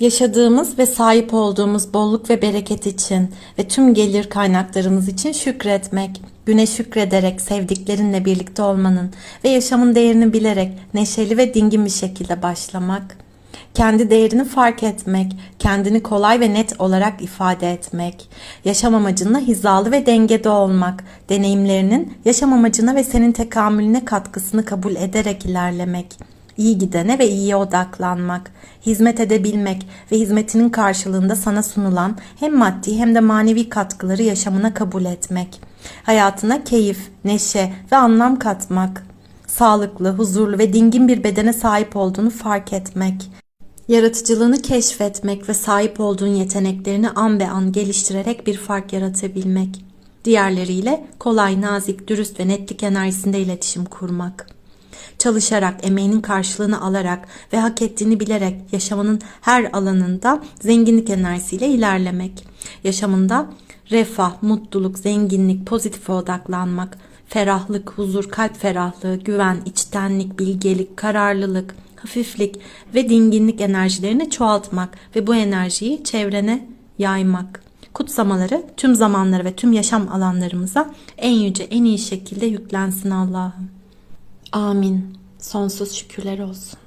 Yaşadığımız ve sahip olduğumuz bolluk ve bereket için ve tüm gelir kaynaklarımız için şükretmek, güne şükrederek sevdiklerinle birlikte olmanın ve yaşamın değerini bilerek neşeli ve dingin bir şekilde başlamak, kendi değerini fark etmek, kendini kolay ve net olarak ifade etmek, yaşam amacınla hizalı ve dengede olmak, deneyimlerinin yaşam amacına ve senin tekamülüne katkısını kabul ederek ilerlemek, iyi gidene ve iyiye odaklanmak, hizmet edebilmek ve hizmetinin karşılığında sana sunulan hem maddi hem de manevi katkıları yaşamına kabul etmek, hayatına keyif, neşe ve anlam katmak, sağlıklı, huzurlu ve dingin bir bedene sahip olduğunu fark etmek, Yaratıcılığını keşfetmek ve sahip olduğun yeteneklerini an be an geliştirerek bir fark yaratabilmek. Diğerleriyle kolay, nazik, dürüst ve netlik enerjisinde iletişim kurmak. Çalışarak, emeğinin karşılığını alarak ve hak ettiğini bilerek yaşamının her alanında zenginlik enerjisiyle ilerlemek. Yaşamında refah, mutluluk, zenginlik, pozitife odaklanmak, ferahlık, huzur, kalp ferahlığı, güven, içtenlik, bilgelik, kararlılık, hafiflik ve dinginlik enerjilerini çoğaltmak ve bu enerjiyi çevrene yaymak. Kutsamaları tüm zamanlara ve tüm yaşam alanlarımıza en yüce, en iyi şekilde yüklensin Allah'ım. Amin. Sonsuz şükürler olsun.